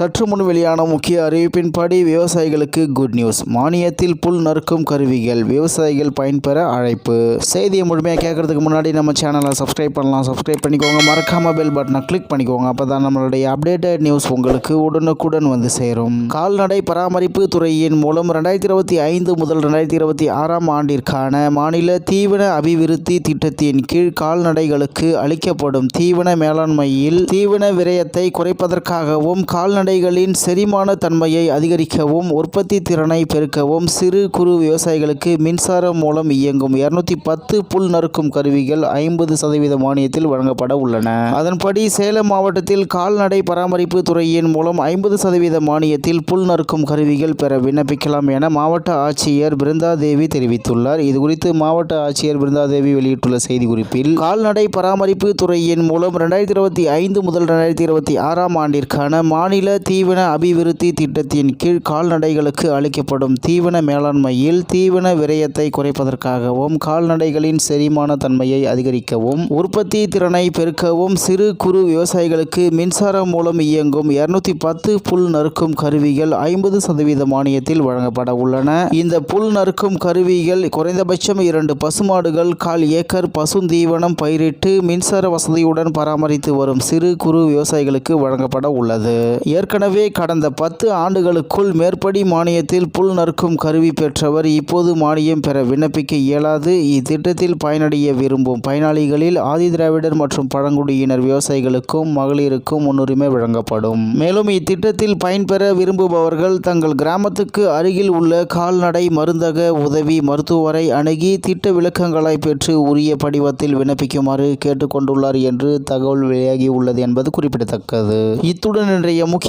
சற்று முன் வெளியான முக்கிய அறிவிப்பின்படி விவசாயிகளுக்கு குட் நியூஸ் மானியத்தில் புல் நறுக்கும் கருவிகள் விவசாயிகள் பயன்பெற அழைப்பு. செய்தியை முழுமையாக கேட்கறதுக்கு முன்னாடி நம்ம சேனலை சப்ஸ்கிரைப் பண்ணலாம். சப்ஸ்கிரைப் பண்ணிக்கோங்க. மறக்காம பெல் பட்டனை கிளிக் பண்ணிக்கோங்க. அப்போ தான் நம்மளுடைய அப்டேட்டட் நியூஸ் உங்களுக்கு உடனுக்குடன் வந்து சேரும். கால்நடை பராமரிப்பு துறையின் மூலம் ரெண்டாயிரத்தி இருபத்தி ஐந்து முதல் ரெண்டாயிரத்தி இருபத்தி ஆறாம் ஆண்டிற்கான மாநில தீவன அபிவிருத்தி திட்டத்தின் கீழ் கால்நடைகளுக்கு அளிக்கப்படும் தீவன மேலாண்மையில் தீவன விரயத்தை குறைப்பதற்காகவும் கால்நடை கால்நடைகளின் செரிமான தன்மையை அதிகரிக்கவும் உற்பத்தி திறனை பெருக்கவும் சிறு குறு விவசாயிகளுக்கு மின்சாரம் மூலம் இயங்கும் இருநூத்தி பத்து புல் நறுக்கும் கருவிகள் ஐம்பது சதவீத மானியத்தில் வழங்கப்பட உள்ளன. அதன்படி சேலம் மாவட்டத்தில் கால்நடை பராமரிப்பு துறையின் மூலம் ஐம்பது சதவீத மானியத்தில் புல் நறுக்கும் கருவிகள் பெற விண்ணப்பிக்கலாம் என மாவட்ட ஆட்சியர் பிருந்தாதேவி தெரிவித்துள்ளார். இதுகுறித்து மாவட்ட ஆட்சியர் பிருந்தாதேவி வெளியிட்டுள்ள செய்திக்குறிப்பில் கால்நடை பராமரிப்பு துறையின் மூலம் ரெண்டாயிரத்தி இருபத்தி ஐந்து முதல் ரெண்டாயிரத்தி இருபத்தி ஆறாம் ஆண்டிற்கான மாநில தீவன அபிவிருத்தி திட்டத்தின் கீழ் கால்நடைகளுக்கு அளிக்கப்படும் தீவன மேலாண்மையில் தீவன விரயத்தை குறைப்பதற்காகவும் கால்நடைகளின் செரிமான தன்மையை அதிகரிக்கவும் உற்பத்தி திறனை பெருக்கவும் சிறு குறு விவசாயிகளுக்கு மின்சாரம் மூலம் இயங்கும் இருநூத்தி பத்து புல் நறுக்கும் கருவிகள் ஐம்பது சதவீத மானியத்தில் வழங்கப்பட உள்ளன. இந்த புல் நறுக்கும் கருவிகள் குறைந்தபட்சம் இரண்டு பசுமாடுகள் கால் ஏக்கர் பசுந்தீவனம் பயிரிட்டு மின்சார வசதியுடன் பராமரித்து வரும் சிறு குறு விவசாயிகளுக்கு வழங்கப்பட உள்ளது. ஏற்கனவே கடந்த பத்து ஆண்டுகளுக்குள் மேற்படி மானியத்தில் புல் நறுக்கும் கருவி பெற்றவர் இப்போது மானியம் பெற விண்ணப்பிக்க இயலாது. இத்திட்டத்தில் பயனடைய விரும்பும் பயனாளிகளில் ஆதிதிராவிடர் மற்றும் பழங்குடியினர் விவசாயிகளுக்கும் மகளிருக்கும் முன்னுரிமை வழங்கப்படும். மேலும் இத்திட்டத்தில் பயன்பெற விரும்புபவர்கள் தங்கள் கிராமத்துக்கு அருகில் உள்ள கால்நடை மருந்தக உதவி மருத்துவரை அணுகி திட்ட விளக்கங்களை பெற்று உரிய படிவத்தில் விண்ணப்பிக்குமாறு கேட்டுக்கொண்டுள்ளார் என்று தகவல் வெளியாகி உள்ளது என்பது குறிப்பிடத்தக்கது. இத்துடன் இன்றைய முக்கிய